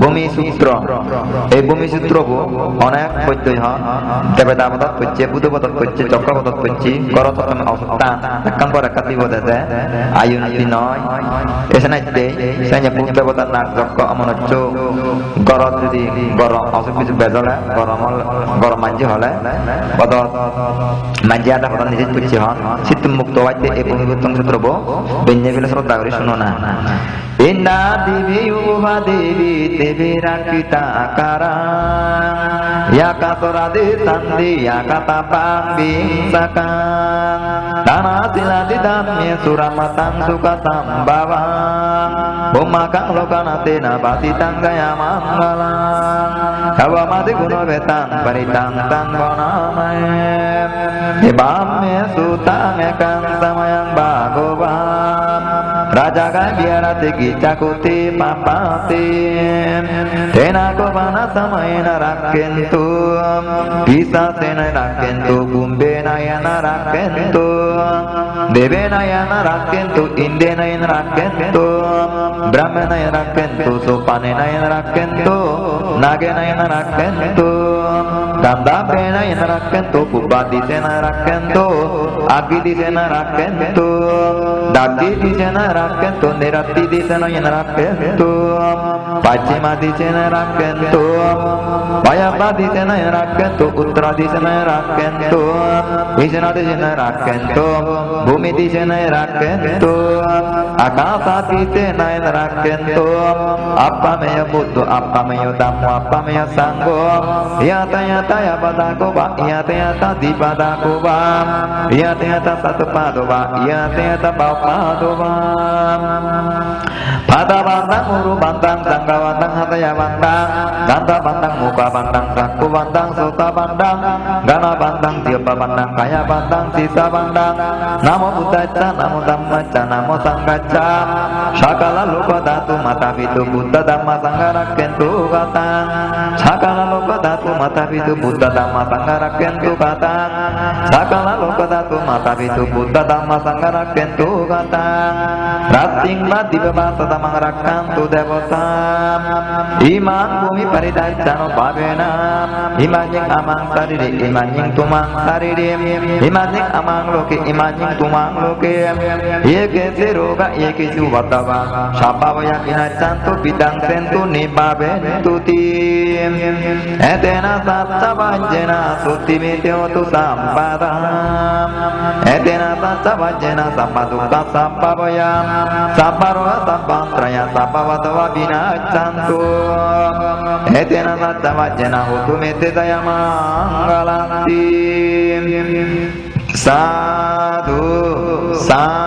ভূমিসূত্র। এই ভূমিসূত্রকু অনেক পর্যয় তেবে দাবদত করছে বুধবদত করছে চক্রবদত করছে করতন অবস্থা। একাঙ্ক রেখাতি বদেতে আয়ুনতি নয়। এসে নাইতে সেনে পুত্রবতার নাক যক্ষ অমনচ্চ। গরত যদি গরম অসুখ কিছু বেজলে গরম গরম মাঞ্জি হলে বদত মাঞ্জি আদা হঠাৎ নিজে পুচ্ছে হন। শীত মুক্ত হইতে এই ভূমিগত সূত্রব বেঞ্জে ফেলে শ্রদ্ধা করে শুনো না। এ না উভা দেবীতে devi rakita karang Ya katora di sandi ya kata pambing sakang Tanah sila di damnya suramatang suka tambawang Bumakang lokana tina bati tanggaya manggalang Kawa mati kuno betang paritang tang bonamay Ibam me sutang ekang samayang bagovam Raja kan biara tegi cakuti papati තේනාකෝපන සමයන රක්කෙන්තු පිසසෙන රක්කෙන්තු කුම්බේන යන රක්කෙන්තු දෙවේන යන රක්කෙන්තු ඉන්දේන යන රක්කෙන්තු බ්‍රහ්මන යන රක්කෙන්තු සෝපනේන යන රක්කෙන්තු නාගේන යන රක්කෙන්තු දන්දාපේන යන රක්කෙන්තු කුබ්බාදිසේන රක්කෙන්තු අග්ගිදිසේන රක්කෙන්තු Kubadi sena rakkentu Niratti di sena yana rakkentu Pachima di sena rakkentu Vayapa di sena yana rakkentu Uttara di sena rakkentu Vishna di sena rakkentu Bhumi di sena rakkentu Akasa di sena yana rakkentu Appamaya buddhu Appamaya dhammo Appamaya sangho Yata yata ya padaku ba. Yata yata di padaku ba. Yata yata satu padu ba. Yata yata bau padu ba Pada bantang uru bantang Sangka bantang hataya bantang Ganta bantang muka bantang Saku bantang suta bantang Gana bantang tiapa bantang Kaya bantang sisa bantang Namo buddhaca Namo dhammaca Namo sanggaca Sakala lupa datu mata pitu Buddha dhamma sanggara kentu batang Sakala lupa datu mata pitu Buddha dhamma sanggara kentu batang Sakala lupa datu mata pitu Buddha dhamma sanggara দেবতা। রাত্রিংবা দিববা সদমং রক্ষান্তু দেবতা ইমাং ভূমি পরিদাচ্ছান ভাবেনা। ইমাজিং আমাং শরীরে sampavayam Samparoha sampantraya sampavadava vinacantu Etena satta vajjena hutu mete daya manggalanti Sadhu, sadhu, sadhu